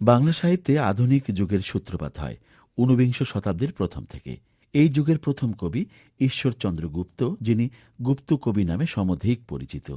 বাংলা সাহিত্যে আধুনিক যুগের সূত্রপাত হয়, ঊনবিংশ শতাব্দীর প্রথম থেকে। এই যুগের প্রথম কবি ঈশ্বরচন্দ্র গুপ্ত, যিনি গুপ্ত কবি নামে সমধিক পরিচিত।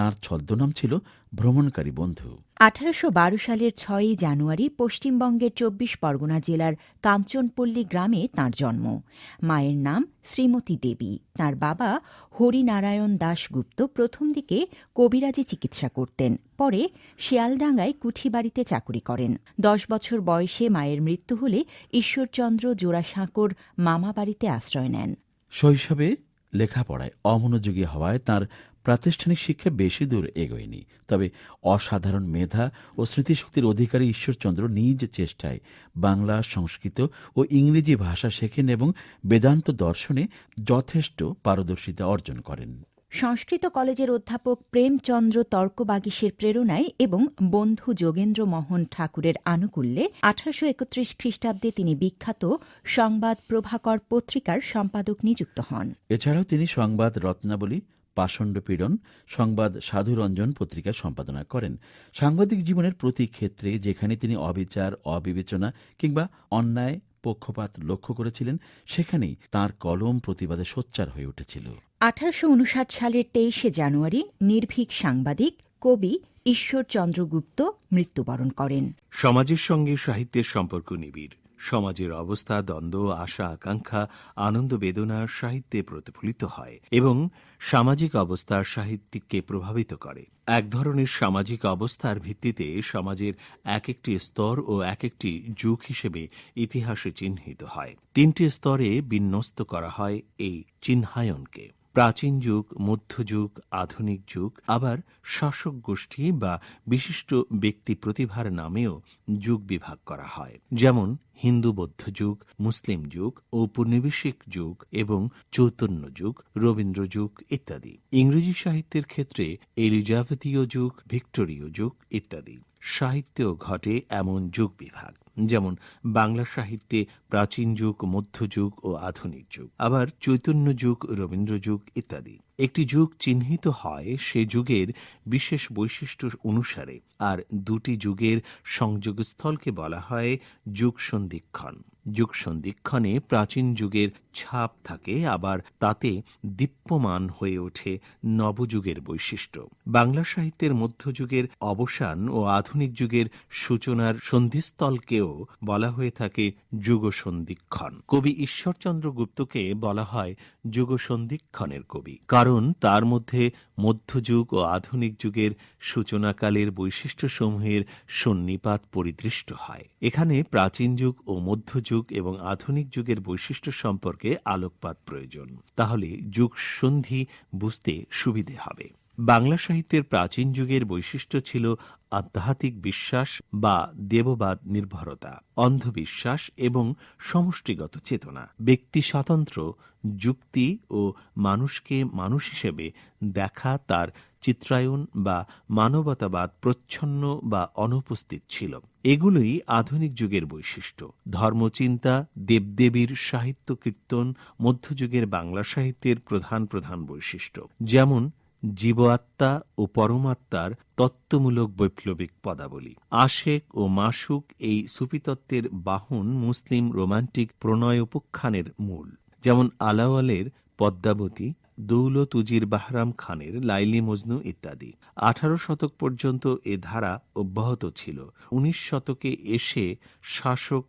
তার ছদ্মনাম ছিল ভ্রমণকারী বন্ধু। আঠারোশো বারো সালের ছয়ই জানুয়ারি পশ্চিমবঙ্গের চব্বিশ পরগনা জেলার কাঞ্চনপল্লী গ্রামে তাঁর জন্ম। মায়ের নাম শ্রীমতী দেবী। তার বাবা হরিনারায়ণ দাশগুপ্ত প্রথম দিকে কবিরাজি চিকিৎসা করতেন পরে শিয়ালডাঙ্গায় কুঠিবাড়িতে চাকুরি করেন। দশ বছর বয়সে মায়ের মৃত্যু হলে ঈশ্বরচন্দ্র জোড়াসাঁকোর মামা বাড়িতে আশ্রয় নেন। শৈশবে লেখাপড়ায় অমনোযোগী হওয়ায় তার প্রাতিষ্ঠানিক শিক্ষা বেশি দূর এগোয়নি তবে অসাধারণ মেধা ও স্মৃতিশক্তির অধিকারী ঈশ্বরচন্দ্র নিজ চেষ্টায় বাংলা সংস্কৃত ও ইংরেজি ভাষা শেখেন এবং বেদান্ত দর্শনে যথেষ্ট পারদর্শিতা অর্জন করেন। সংস্কৃত কলেজের অধ্যাপক প্রেমচন্দ্র তর্কবাগীশের প্রেরণায় এবং বন্ধু যোগেন্দ্র মোহন ঠাকুরের আনুকূল্যে আঠারোশো একত্রিশ খ্রিস্টাব্দে তিনি বিখ্যাত সংবাদ প্রভাকর পত্রিকার সম্পাদক নিযুক্ত হন। এছাড়াও তিনি সংবাদ রত্নাবলী পাষণ্ড পীড়ন সংবাদ সাধুরঞ্জন পত্রিকা সম্পাদনা করেন। সাংবাদিক জীবনের প্রতি ক্ষেত্রে যেখানে তিনি অবিচার অবিবেচনা কিংবা অন্যায় পক্ষপাত লক্ষ্য করেছিলেন সেখানেই তার কলম প্রতিবাদে সোচ্চার হয়ে উঠেছিল। আঠারোশো উনষাট সালের তেইশে জানুয়ারি নির্ভীক সাংবাদিক কবি ঈশ্বরচন্দ্র গুপ্ত মৃত্যুবরণ করেন। সমাজের সঙ্গে সাহিত্যের সম্পর্ক নিবিড়। সমাজের অবস্থা, দ্বন্দ্ব, আশা, আকাঙ্ক্ষা, আনন্দ, বেদনা, সাহিত্যে প্রতিফলিত হয় এবং সামাজিক অবস্থা সাহিত্যিককে প্রভাবিত করে। এক ধরনের সামাজিক অবস্থার ভিত্তিতে সমাজের এক একটি স্তর ও এক একটি যুগ হিসেবে ইতিহাসে চিহ্নিত হয়। তিনটি স্তরে বিন্যস্ত করা হয় এই চিহ্নায়নকে। প্রাচীন যুগ মধ্যযুগ আধুনিক যুগ, আবার শাসক গোষ্ঠী বা বিশিষ্ট ব্যক্তি প্রতিভার নামেও যুগ বিভাগ করা হয়। যেমন হিন্দু বৌদ্ধ যুগ, মুসলিম যুগ, ঔপনিবেশিক যুগ এবং চৈতন্য যুগ, রবীন্দ্র যুগ ইত্যাদি। ইংরেজি সাহিত্যের ক্ষেত্রে এলিজাবেথীয় যুগ, ভিক্টোরীয় যুগ ইত্যাদি। সাহিত্যেও ঘটে এমন যুগ বিভাগ। যেমন বাংলা সাহিত্যে প্রাচীন যুগ মধ্যযুগ ও আধুনিক যুগ, আবার চৈতন্য যুগ, রবীন্দ্র যুগ ইত্যাদি। একটি যুগ চিহ্নিত হয় সে যুগের বিশেষ বৈশিষ্ট্য অনুসারে, আর দুটি যুগের সংযোগস্থলকে বলা হয় যুগ সন্ধিক্ষণ যুগ সন্ধিক্ষণে প্রাচীন যুগের ছাপ থাকে, আবার তাতে দীপ্যমান হয়ে ওঠে নবযুগের বৈশিষ্ট্য। বাংলা সাহিত্যের মধ্যযুগের অবসান ও আধুনিক যুগের সূচনার সন্ধিস্থলকেও বলা হয়ে থাকে যুগ সন্ধিক্ষণ কবি ঈশ্বরচন্দ্র গুপ্তকে বলা হয় যুগ সন্ধিক্ষণের কবি। কারণ তার মধ্যে মধ্যযুগ ও আধুনিক যুগের সূচনাকালের বৈশিষ্ট্যসমূহের সন্নিপাত পরিদৃষ্ট হয়। এখানে প্রাচীন যুগ ও মধ্যযুগ এবং আধুনিক যুগের বৈশিষ্ট্য সম্পর্কে আলোকপাত প্রয়োজন। তাহলে যুগ সন্ধি বুঝতে সুবিধে হবে। বাংলা সাহিত্যের প্রাচীন যুগের বৈশিষ্ট্য ছিল আধ্যাত্মিক বিশ্বাস বা দেববাদ নির্ভরতা, অন্ধবিশ্বাস এবং সমষ্টিগত চেতনা। ব্যক্তি স্বাতন্ত্র, যুক্তি ও মানুষকে মানুষ হিসেবে দেখা তার চিত্রায়ন বা মানবতাবাদ প্রচ্ছন্ন বা অনুপস্থিত ছিল। এগুলোই আধুনিক যুগের বৈশিষ্ট্য। ধর্মচিন্তা, দেবদেবীর সাহিত্য কীর্তন, মধ্যযুগের বাংলা সাহিত্যের প্রধান প্রধান বৈশিষ্ট্য। যেমন, জীবাত্মা ও পরমাত্মার তত্ত্বমূলক বৈপ্লবিক পদাবলী। আশেক ও মাসুক এই সুফিতত্ত্বের বাহন মুসলিম রোমান্টিক প্রণয়োপাখ্যানের মূল। যেমন, আলাওয়ালের পদ্মাবতী দৌলত উজির বাহরাম খানের, লাইলি মজনু ইত্যাদি। আঠারো শতক পর্যন্ত এ ধারা অব্যাহত ছিল। উনিশ শতকে এসে শাসক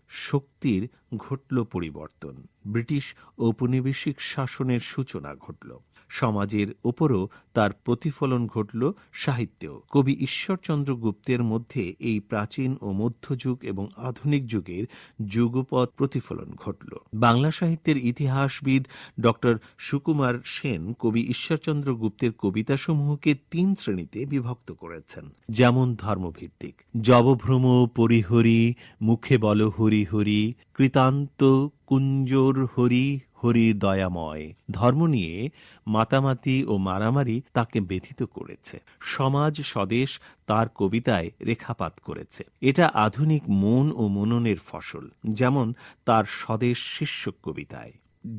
শক্তির ঘটল পরিবর্তন। ব্রিটিশ ঔপনিবেশিক শাসনের সূচনা ঘটল। সমাজের ওপরও তার প্রতিফলন ঘটল সাহিত্যেও। কবি ঈশ্বরচন্দ্র গুপ্তের মধ্যে এই প্রাচীন ও মধ্যযুগ এবং আধুনিক যুগের যুগপৎ প্রতিফলন ঘটল। বাংলা সাহিত্যের ইতিহাসবিদ ডক্টর সুকুমার সেন কবি ঈশ্বরচন্দ্র গুপ্তের কবিতাসমূহকে তিন শ্রেণীতে বিভক্ত করেছেন। যেমন ধর্মভিত্তিক। জবভ্রম পরিহরি, মুখে বল হরি হরি কৃতান্ত কুঞ্জোর হরি হরির দয়াময়। ধর্ম নিয়ে মাতামাতি ও মারামারি তাকে ব্যথিত করেছে। সমাজ স্বদেশ তার কবিতায় রেখাপাত করেছে। এটা আধুনিক মন ও মননের ফসল, যেমন তার স্বদেশ শীর্ষক কবিতায়।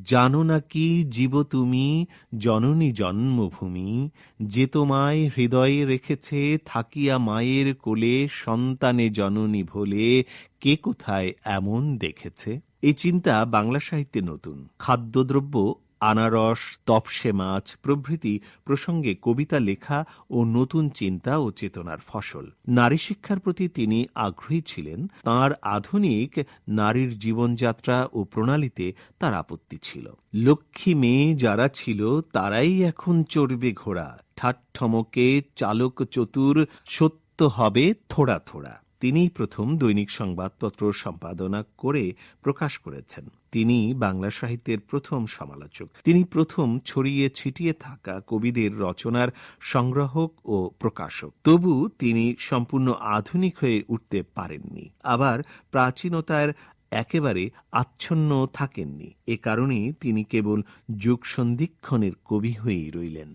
জানো নাকি জীব তুমি জননী জন্মভূমি, যে তোমায় হৃদয়ে রেখেছে থাকিয়া মায়ের কোলে সন্তানে জননী ভোলে, কে কোথায় এমন দেখেছে? এই চিন্তা বাংলা সাহিত্যে নতুন। খাদ্যদ্রব্য আনারস, তপসে মাছ প্রভৃতি প্রসঙ্গে কবিতা লেখা ও নতুন চিন্তা ও চেতনার ফসল। নারী শিক্ষার প্রতি তিনি আগ্রহী ছিলেন। তার আধুনিক নারীর জীবনযাত্রা ও প্রণালীতে তার আপত্তি ছিল। লক্ষ্মী মেয়ে যারা ছিল, তারাই এখন চড়বে ঘোড়া। ঠাট্ঠমকে চালক চতুর সত্য হবে থোড়া থোড়া। তিনিই প্রথম দৈনিক সংবাদপত্র সম্পাদনা করে প্রকাশ করেছেন। তিনি বাংলা সাহিত্যের প্রথম সমালোচক। তিনি প্রথম ছড়িয়ে ছিটিয়ে থাকা কবিদের রচনার সংগ্রাহক ও প্রকাশক। তবু তিনি সম্পূর্ণ আধুনিক হয়ে উঠতে পারেননি। আবার প্রাচীনতার একেবারে আচ্ছন্ন থাকেননি। এ কারণে তিনি কেবল যুগ সন্ধিক্ষণের কবি হয়েই রইলেন।